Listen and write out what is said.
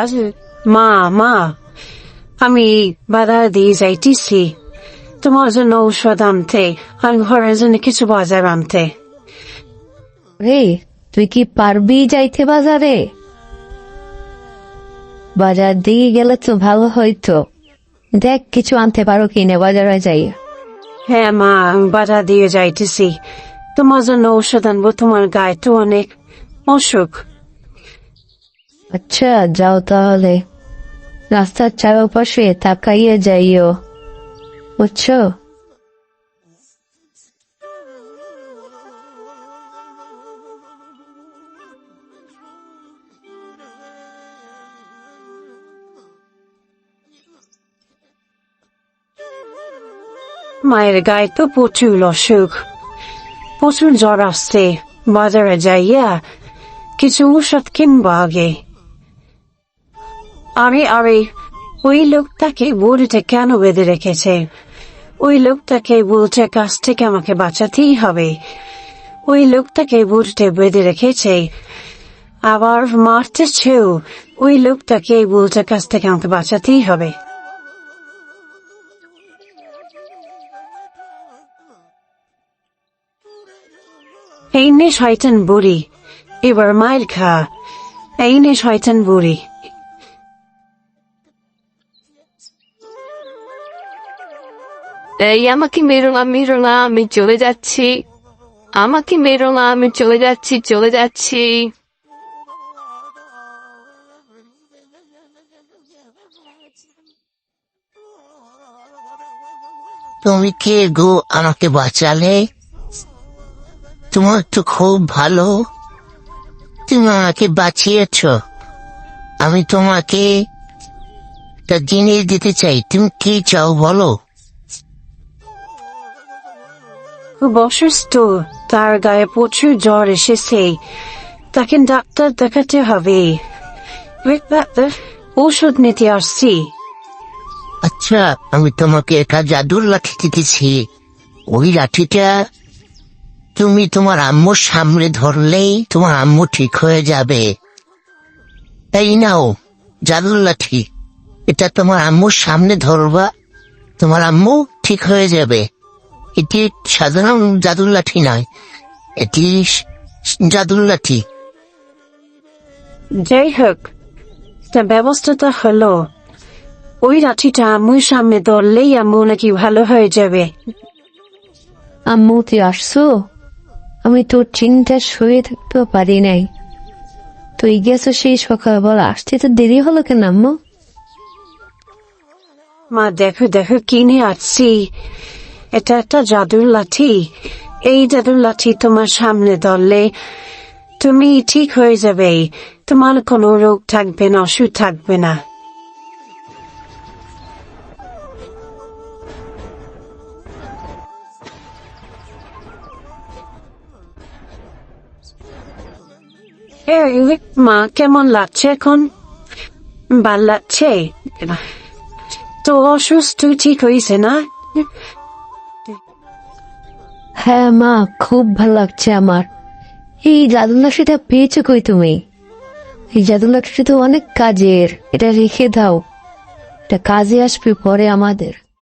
আজ মা মা আমি বাধা দিয়ে যাইতেছি। তোমার জন্য ঔষধ আনতে আর ঘরের জন্য কিছু বাজার আনতে। রে তুই কি পারবি যাইতে বাজারে? বাজার দিয়ে গেলে তো ভালো হইতো। দেখ কিছু আনতে পারো কিনে বাজারে যাই। হ্যাঁ মা আমি বাধা দিয়ে যাইতেছি। তোমার জন্য ঔষধ আনব তোমার গায়ে তো অনেক অসুখ। আচ্ছা যাও তাহলে। রাস্তার চারপাশে তাকাইয়ে যাইও। বুঝছ? মায়ের গায়ে তো প্রচুর অসুখ। প্রচুর জ্বর আসছে। বাজারে যাইয়া কিছু ঔষধ কিনবো আগে। আরে আরে ওই লোকটাকে বুড়িতে কেন বেঁধে রেখেছে? ওই লোকটাকে বলছে কাছ থেকে আমাকে বাঁচাতেই হবে। ওই লোকটাকে বুড়িতে বেঁধে রেখেছে। আবার মারতেছেও ওই লোকটাকে বলছে কাছ থেকে আমাকে বাঁচাতেই হবে। এই নে শয়তান বুড়ি, এবার মায়ের খা। এই নে শয়তান বুড়ি। এই আমাকে মেরো না মেরো না, আমি চলে যাচ্ছি। আমাকে মেরো না, আমি চলে যাচ্ছি চলে যাচ্ছি। তুমি কে গো? আমাকে বাঁচালে? তোমার তো খুব ভালো। তুমি আমাকে বাঁচিয়েছ। আমি তোমাকে একটা জিনিস দিতে চাই। তুমি কি চাও বলো? খুব অসুস্থ তার গায়ে প্রচুর জ্বর এসেছে। তাকে ডাক্তার দেখাতে হবে। ঔষধ নিতে আসছি। আচ্ছা আমি তোমাকে একটা জাদুর লাঠি দিতেছি। ওই লাঠিটা তুমি তোমার আম্মুর সামনে ধরলেই তোমার আম্মু ঠিক হয়ে যাবে। এই নাও, জাদুর লাঠি। এটা তোমার আম্মুর সামনে ধরবা, তোমার আম্মু ঠিক হয়ে যাবে। এটি সাধারণ জাদুর লাঠি নয়। এটি জাদুর লাঠি। যাই হোক তা ব্যবস্থাটা হলো। ওই লাঠিটা আম্মুর সামনে ধরলেই আম্মু নাকি ভালো হয়ে যাবে। আম্মু তুই আসছো? আমি তোর চিন্তা শুয়ে থাকতেও পারি নাই। তুই গেছো সেই সকালবেলা আসতে তো দেরি হলো কেন আম্মু? মা দেখো দেখো কিনে আসছি। এটা একটা জাদুর লাঠি। এই জাদুর লাঠি তোমার সামনে ধরলে তুমি ঠিক হয়ে যাবে। তোমার কোনো রোগ থাকবে না, অসুখ থাকবে না। মা, কেমন লাগছে এখন? ভালো লাগছে? তো অসুস্থ ঠিক হয়েছে না? হ্যাঁ মা, খুব ভালো লাগছে আমার। এই জাদু নকশিটা পেয়েছ কই তুমি? এই জাদু লাঠিটা তো অনেক কাজের। এটা রেখে দাও। এটা কাজে আসবে পরে আমাদের।